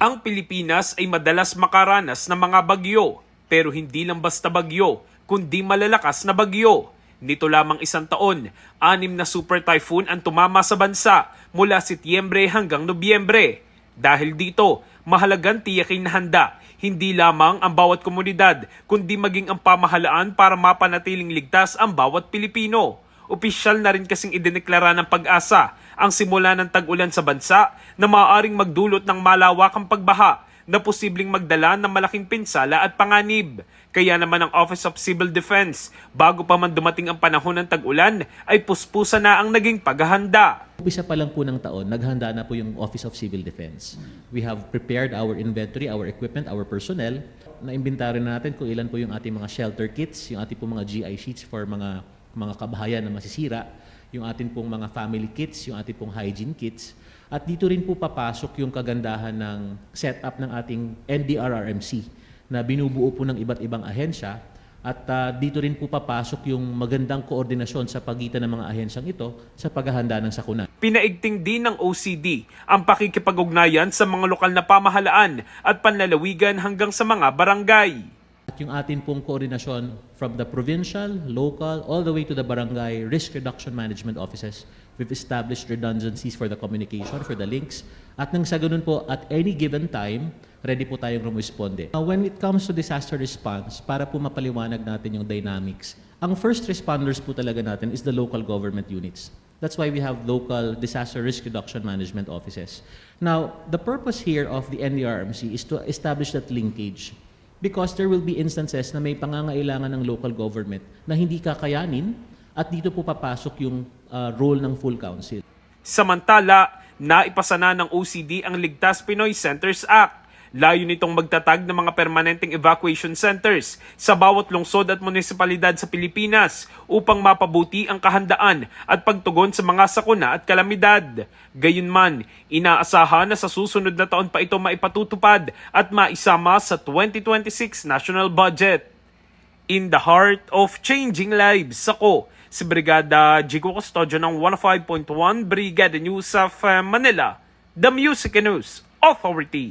Ang Pilipinas ay madalas makaranas ng mga bagyo, pero hindi lang basta bagyo, kundi malalakas na bagyo. Nito lamang isang taon, anim na super typhoon ang tumama sa bansa mula Setyembre hanggang Nobyembre. Dahil dito, mahalagang tiyakin na handa hindi lamang ang bawat komunidad, kundi maging ang pamahalaan para mapanatiling ligtas ang bawat Pilipino. Opisyal na rin kasing idineklara ng pag-asa ang simula ng tag-ulan sa bansa na maaaring magdulot ng malawakang pagbaha na posibleng magdala ng malaking pinsala at panganib. Kaya naman ang Office of Civil Defense, bago pa man dumating ang panahon ng tag-ulan, ay puspusa na ang naging paghahanda. Umpisa pa lang po ng taon, naghanda na po yung Office of Civil Defense. We have prepared our inventory, our equipment, our personnel. Na-inventory na natin kung ilan po yung ating mga shelter kits, yung ating po mga GI sheets for mga mga kabahayan na masisira, yung ating pong mga family kits, yung ating pong hygiene kits. At dito rin po papasok yung kagandahan ng setup ng ating NDRRMC na binubuo po ng iba't ibang ahensya at ah, dito rin po papasok yung magandang koordinasyon sa pagitan ng mga ahensyang ito sa paghahanda ng sakuna. Pinaigting din ng OCD ang pakikipag-ugnayan sa mga lokal na pamahalaan at panlalawigan hanggang sa mga barangay. Yung atin pong koordinasyon from the provincial, local, all the way to the barangay risk reduction management offices. We've established redundancies for the communication, for the links. At nang sa ganun po, at any given time, ready po tayong rumisponde. Now, when it comes to disaster response, para po mapaliwanag natin yung dynamics, ang first responders po talaga natin is the local government units. That's why we have local disaster risk reduction management offices. Now, the purpose here of the NDRMC is to establish that linkage because there will be instances na may pangangailangan ng local government na hindi kakayanin at dito po papasok yung uh, role ng full council. Samantala, naipasa na ng OCD ang Ligtas Pinoy Centers Act. Layo nitong magtatag ng mga permanenteng evacuation centers sa bawat lungsod at munisipalidad sa Pilipinas upang mapabuti ang kahandaan at pagtugon sa mga sakuna at kalamidad. Gayunman, inaasahan na sa susunod na taon pa ito maipatutupad at maisama sa 2026 national budget. In the heart of changing lives, ako si Brigada Jigo Custodio ng 105.1 Brigada News of Manila, the Music News Authority.